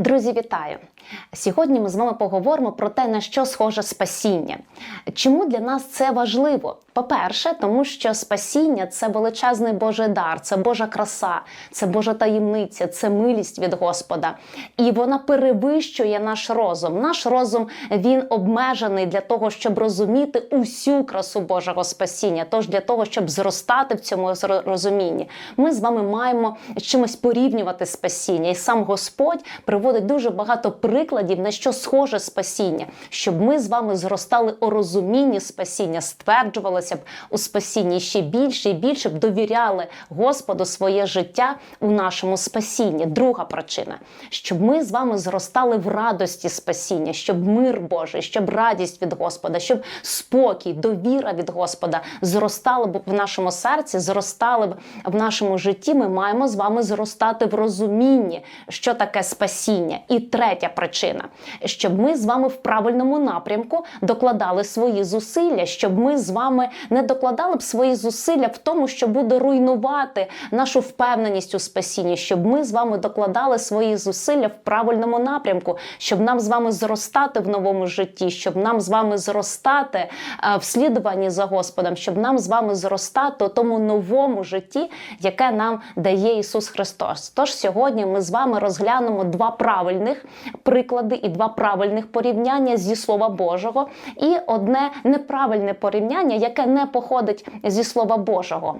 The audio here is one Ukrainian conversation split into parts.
Друзі, вітаю! Сьогодні ми з вами поговоримо про те, на що схоже спасіння. Чому для нас це важливо? По-перше, тому що спасіння це величезний Божий дар, це Божа краса, це Божа таємниця, це милість від Господа. І вона перевищує наш розум. Наш розум він обмежений для того, щоб розуміти усю красу Божого спасіння. Тож для того, щоб зростати в цьому розумінні, ми з вами маємо чимось порівнювати спасіння. І сам Господь приводить дуже багато прикладів, на що схоже спасіння, щоб ми з вами зростали у розумінні спасіння, стверджувалися б у спасінні ще більше і більше б довіряли Господу своє життя у нашому спасінні. Друга причина, щоб ми з вами зростали в радості спасіння, щоб мир Божий, щоб радість від Господа, щоб спокій, довіра від Господа зростали б в нашому серці, зростали б в нашому житті. Ми маємо з вами зростати в розумінні, що таке спасіння. І третя причина, щоб ми з вами в правильному напрямку докладали свої зусилля, щоб ми з вами не докладали б свої зусилля в тому, що буде руйнувати нашу впевненість у спасінні, щоб ми з вами докладали свої зусилля в правильному напрямку, щоб нам з вами зростати в новому житті, щоб нам з вами зростати е, в слідуванні за Господом, щоб нам з вами зростати у тому новому житті, яке нам дає Ісус Христос. Тож сьогодні ми з вами розглянемо два правильних приклади і два правильних порівняння зі Слова Божого, і одне неправильне порівняння, яке не походить зі Слова Божого.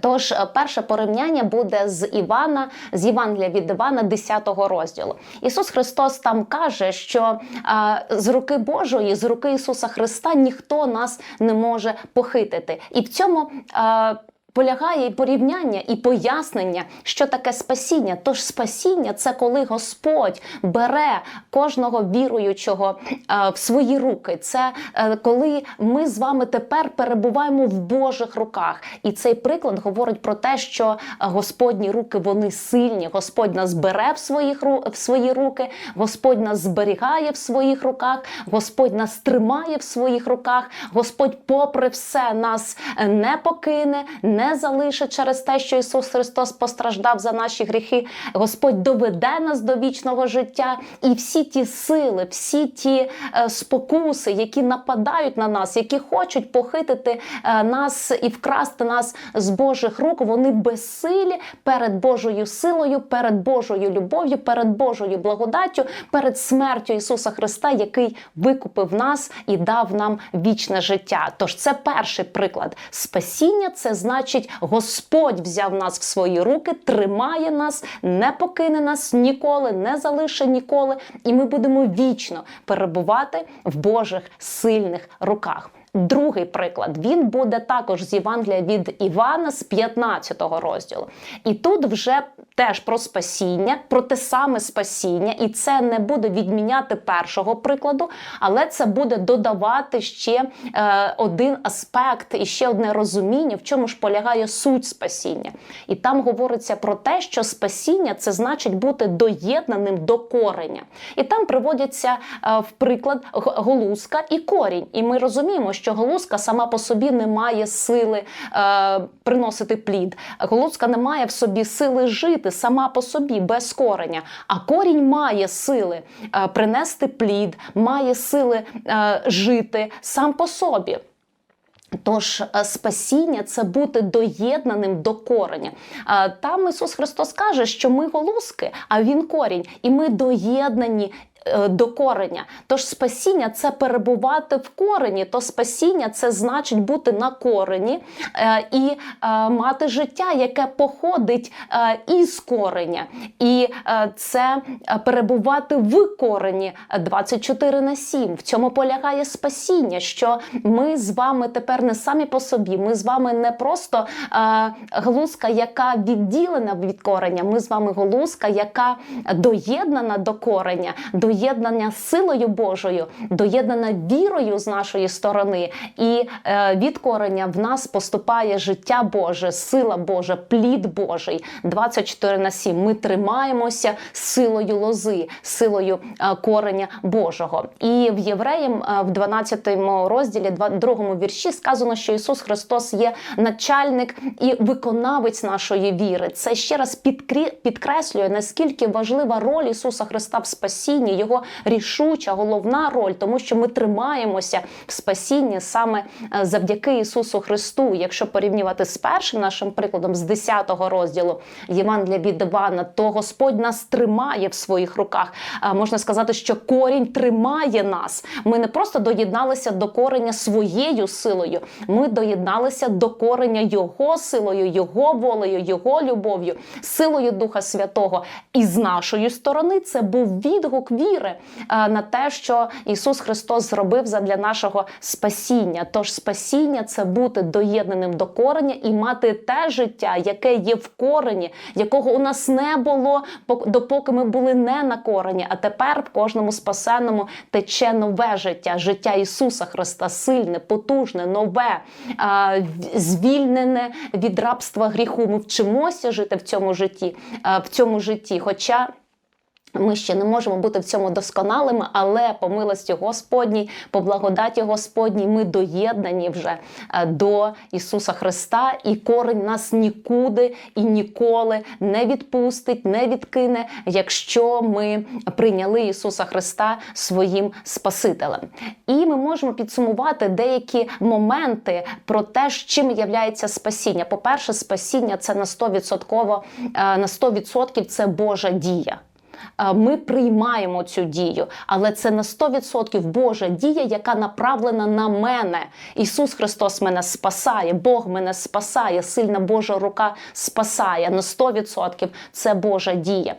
Тож, е, перше порівняння буде з Івана, з Євангелія від Івана, 10 розділу. Ісус Христос там каже, що е, з руки Божої, з руки Ісуса Христа ніхто нас не може похитити. І в цьому е, полягає і порівняння, і пояснення, що таке спасіння. Тож спасіння це коли Господь бере кожного віруючого е, в свої руки. Це е, коли ми з вами тепер перебуваємо в Божих руках. І цей приклад говорить про те, що Господні руки вони сильні. Господь нас бере в своїх в свої руки, Господь нас зберігає в своїх руках, Господь нас тримає в своїх руках. Господь, попри все, нас не покине. не не залишить через те, що Ісус Христос постраждав за наші гріхи. Господь доведе нас до вічного життя, і всі ті сили, всі ті е, спокуси, які нападають на нас, які хочуть похитити е, нас і вкрасти нас з Божих рук, вони безсилі перед Божою силою, перед Божою любов'ю, перед Божою благодаттю, перед смертю Ісуса Христа, який викупив нас і дав нам вічне життя. Тож це перший приклад. Спасіння це значить значить, Господь взяв нас в свої руки, тримає нас, не покине нас ніколи, не залише ніколи, і ми будемо вічно перебувати в Божих сильних руках. Другий приклад він буде також з Євангелія від Івана з 15 розділу. І тут вже теж про спасіння, про те саме спасіння, і це не буде відміняти першого прикладу, але це буде додавати ще е, один аспект і ще одне розуміння, в чому ж полягає суть спасіння. І там говориться про те, що спасіння це значить бути доєднаним до кореня. І там приводяться е, в приклад голузка і корінь. І ми розуміємо, що що голузка сама по собі не має сили е, приносити плід. Голузка не має в собі сили жити сама по собі без кореня. А корінь має сили е, принести плід, має сили е, жити сам по собі. Тож е, спасіння це бути доєднаним до кореня. Е, там Ісус Христос каже, що ми голузки, а Він корінь, і ми доєднані до кореня. Тож спасіння це перебувати в корені, то спасіння це значить бути на корені е, і е, мати життя, яке походить із кореня. І це перебувати в корені 24 на 7. В цьому полягає спасіння, що ми з вами тепер не самі по собі. Ми з вами не просто глузка, яка відділена від кореня. Ми з вами голузка, яка доєднана до кореня. до доєднання силою Божою, доєднана вірою з нашої сторони, і е, від кореня в нас поступає життя Боже, сила Божа, плід Божий. 24 на 7. Ми тримаємося силою лози, силою е, кореня Божого. І в Євреям е, в 12 розділі, 2 вірші сказано, що Ісус Христос є начальник і виконавець нашої віри. Це ще раз підкреслює, наскільки важлива роль Ісуса Христа в спасінні, його рішуча, головна роль, тому що ми тримаємося в спасінні саме е, завдяки Ісусу Христу. Якщо порівнювати з першим нашим прикладом, з 10 розділу Євангелія від Івана, то Господь нас тримає в своїх руках. Можна сказати, що корінь тримає нас. Ми не просто доєдналися до кореня своєю силою, ми доєдналися до кореня Його силою, Його волею, Його любов'ю, силою Духа Святого. І з нашої сторони це був відгук віри е, на те, що Ісус Христос зробив задля нашого спасіння. Тож спасіння це бути доєднаним до кореня і мати те життя, яке є в корені, якого у нас не було, пок- допоки ми були не на корені. А тепер в кожному спасенному тече нове життя, життя Ісуса Христа, сильне, потужне, нове, звільнене від рабства гріху. Ми вчимося жити в цьому житті, в цьому житті. Хоча ми ще не можемо бути в цьому досконалими, але по милості Господній, по благодаті Господній, ми доєднані вже е, до Ісуса Христа, і корень нас нікуди і ніколи не відпустить, не відкине, якщо ми прийняли Ісуса Христа своїм Спасителем. І ми можемо підсумувати деякі моменти про те, чим являється спасіння. По-перше, спасіння це на 100%, е, на 100% це Божа дія. Е, Ми приймаємо цю дію, але це на 100% Божа дія, яка направлена на мене. Ісус Христос мене спасає, Бог мене спасає, сильна Божа рука спасає. На 100% це Божа дія.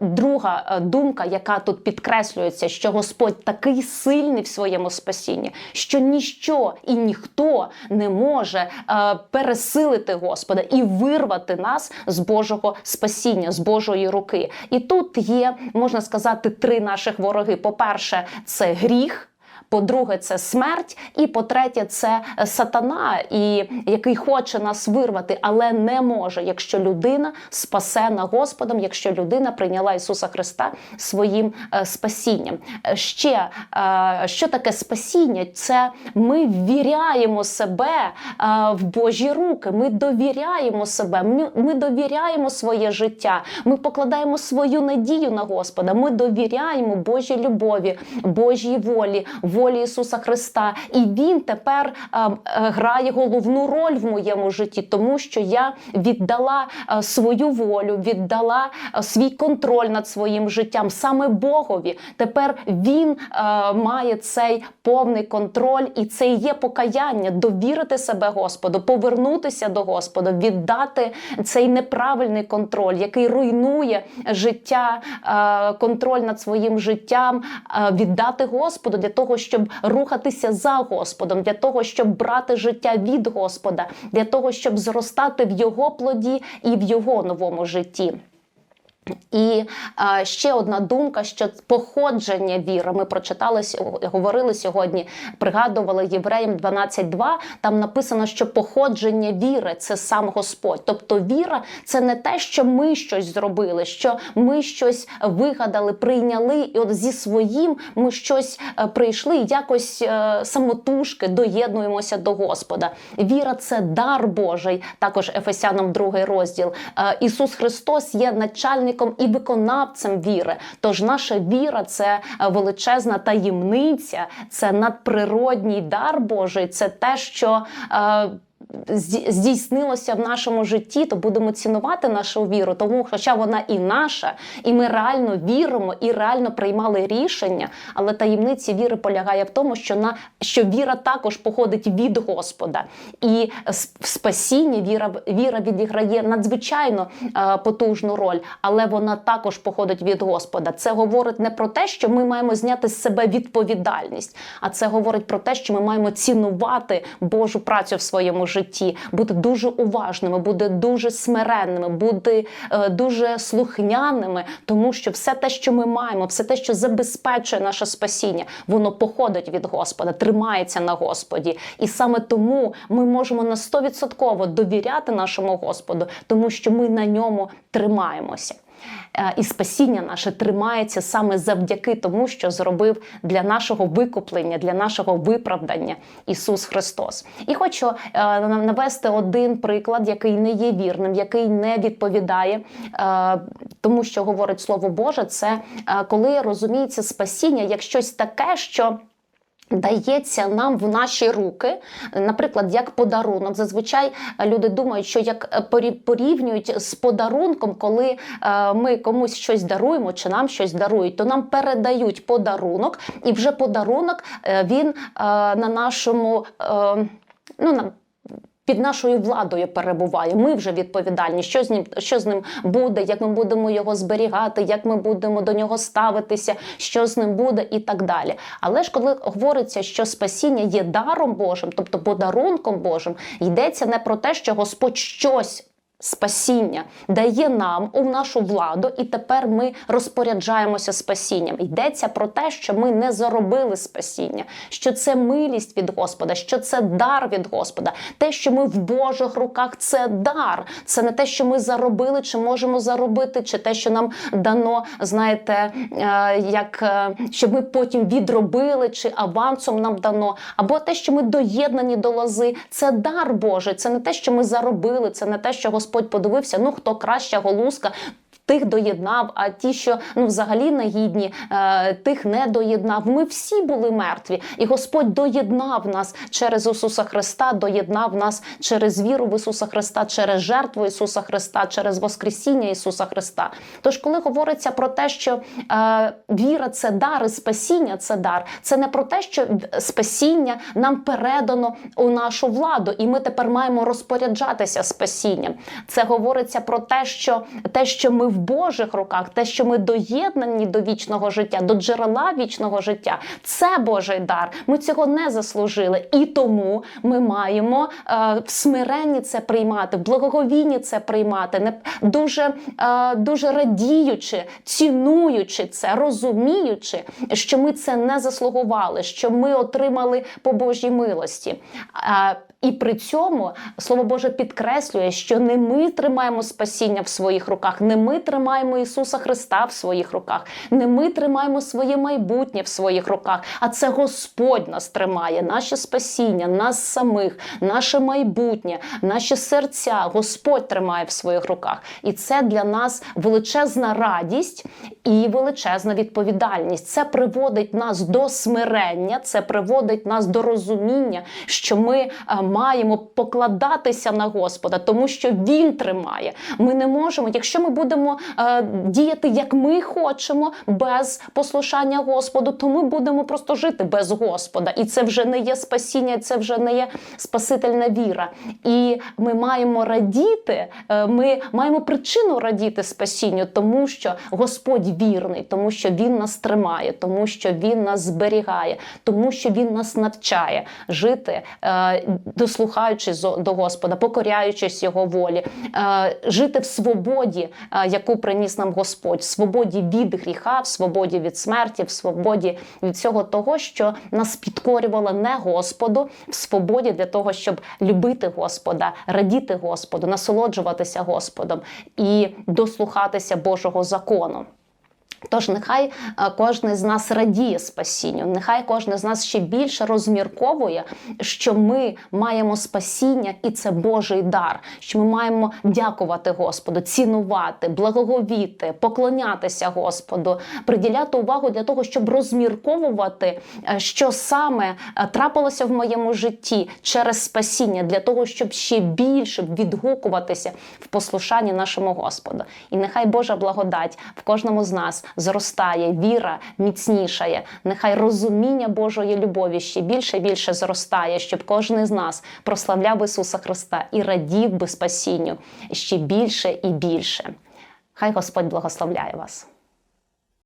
Друга е, думка, яка тут підкреслюється, що Господь такий сильний в своєму спасінні, що ніщо і ніхто не може е, пересилити Господа і вирвати нас з Божого спасіння, з Божої руки. І тут є, можна сказати, три наших вороги. По-перше, це гріх. По-друге, це смерть, і по-третє, це сатана, і який хоче нас вирвати, але не може, якщо людина спасена Господом, якщо людина прийняла Ісуса Христа своїм е, спасінням. Е, Ще е, що таке спасіння? Це ми ввіряємо себе е, в Божі руки. Ми довіряємо себе, ми довіряємо своє життя. Ми покладаємо свою надію на Господа. Ми довіряємо Божій любові, Божій волі, волі Ісуса Христа. І Він тепер е, е, грає головну роль в моєму житті, тому що я віддала е, свою волю, віддала свій контроль над своїм життям саме Богові. Тепер Він має цей повний контроль, і це є покаяння, довірити себе Господу, повернутися до Господа, віддати цей неправильний контроль, який руйнує життя, контроль над своїм життям, віддати Господу для того, щоб рухатися за Господом, для того, щоб брати життя від Господа, для того, щоб зростати в Його плоді і в Його новому житті. І е, ще одна думка, що походження віри. Ми прочитали говорили сьогодні, пригадували євреям 12.2, Там написано, що походження віри це сам Господь. Тобто віра це не те, що ми щось зробили, що ми щось вигадали, прийняли, і от зі своїм ми щось е, прийшли, якось е, самотужки доєднуємося до Господа. Віра це дар Божий, також Ефесянам 2 розділ. Е, Ісус Христос є начальником і виконавцем віри. Тож наша віра це е, величезна таємниця, це надприродній дар Божий, це те, що. е, Здійснилося в нашому житті, то будемо цінувати нашу віру, тому хоча вона і наша, і ми реально віримо і реально приймали рішення. Але таємниці віри полягає в тому, що на що віра також походить від Господа, і в спасінні віра віра відіграє надзвичайно е, потужну роль, але вона також походить від Господа. Це говорить не про те, що ми маємо зняти з себе відповідальність, а це говорить про те, що ми маємо цінувати Божу працю в своєму житті. Житті, бути дуже уважними, бути дуже смиренними, бути е, дуже слухняними, тому що все те, що ми маємо, все те, що забезпечує наше спасіння, воно походить від Господа, тримається на Господі. І саме тому ми можемо на 100% довіряти нашому Господу, тому що ми на ньому тримаємося. Е, І спасіння наше тримається саме завдяки тому, що зробив для нашого викуплення, для нашого виправдання Ісус Христос. І хочу е, навести один приклад, який не є вірним, який не відповідає е, тому, що говорить Слово Боже. Це коли розуміється спасіння як щось таке, що. Дається нам в наші руки, наприклад, як подарунок. Зазвичай люди думають, що як е, порівнюють з подарунком, коли е, ми комусь щось даруємо чи нам щось дарують, то нам передають подарунок, і вже подарунок е, він на нашому ну. Під нашою владою перебуває. Ми вже відповідальні, що з ним що з ним буде, як ми будемо його зберігати, як ми будемо до нього ставитися, що з ним буде, і так далі. Але ж коли говориться, що спасіння є даром Божим, тобто подарунком Божим, йдеться не про те, що Господь щось. Спасіння дає нам у нашу владу, і тепер ми розпоряджаємося спасінням. Йдеться про те, що ми не заробили спасіння, що це милість від Господа, що це дар від Господа. Те, що ми в Божих руках, це дар. Це не те, що ми заробили, чи можемо заробити, чи те, що нам дано, знаєте, е, як е, щоб ми потім відробили, чи авансом нам дано, або те, що ми доєднані до лози. Це дар Божий. Це не те, що ми заробили, це не те, що Господь подивився. Ну хто краща голузка. Тих доєднав, а ті, що ну взагалі негідні, е, тих не доєднав. Ми всі були мертві, і Господь доєднав нас через Ісуса Христа, доєднав нас через віру в Ісуса Христа, через жертву Ісуса Христа, через Воскресіння Ісуса Христа. Тож, коли говориться про те, що е, віра це дар, і спасіння це дар, це не про те, що спасіння нам передано у нашу владу, і ми тепер маємо розпоряджатися спасінням. Це говориться про те, що те, що ми в Божих руках, те, що ми доєднані до вічного життя, до джерела вічного життя, це Божий дар. Ми цього не заслужили, і тому ми маємо е, в смиренні це приймати, в благоговінні це приймати, не дуже, е, дуже радіючи, цінуючи це, розуміючи, що ми це не заслугували, що ми отримали по Божій милості. Е, і при цьому слово Боже підкреслює, що не ми тримаємо спасіння в своїх руках, не ми тримаємо Ісуса Христа в своїх руках, не ми тримаємо своє майбутнє в своїх руках, а це Господь нас тримає, наше спасіння, нас самих, наше майбутнє, наші серця. Господь тримає в своїх руках. І це для нас величезна радість і величезна відповідальність. Це приводить нас до смирення, це приводить нас до розуміння, що ми е, маємо покладатися на Господа, тому що Він тримає. Ми не можемо, якщо ми будемо е, діяти як ми хочемо, без послушання Господу, то ми будемо просто жити без Господа. І це вже не є спасіння, це вже не є спасительна віра. І ми маємо радіти, е, ми маємо причину радіти спасінню, тому що Господь вірний, тому що Він нас тримає, тому що Він нас зберігає, тому що Він нас навчає жити, е, дослухаючись до Господа, покоряючись Його волі, е, жити в свободі, е, яку приніс нам Господь, в свободі від гріха, в свободі від смерті, в свободі від всього того, що нас підкорювало не Господу, в свободі для того, щоб любити Господа, радіти Господу, насолоджуватися Господом і дослухатися Божого закону. Тож нехай е, кожен з нас радіє спасінню, нехай кожен з нас ще більше розмірковує, що ми маємо спасіння, і це Божий дар. Що ми маємо дякувати Господу, цінувати, благоговіти, поклонятися Господу, приділяти увагу для того, щоб розмірковувати, е, що саме е, трапилося в моєму житті через спасіння, для того, щоб ще більше відгукуватися в послушанні нашому Господу. І нехай Божа благодать в кожному з нас зростає, віра міцнішає. Нехай розуміння Божої любові ще більше і більше зростає, щоб кожен з нас прославляв Ісуса Христа і радів би спасінню ще більше і більше. Хай Господь благословляє вас.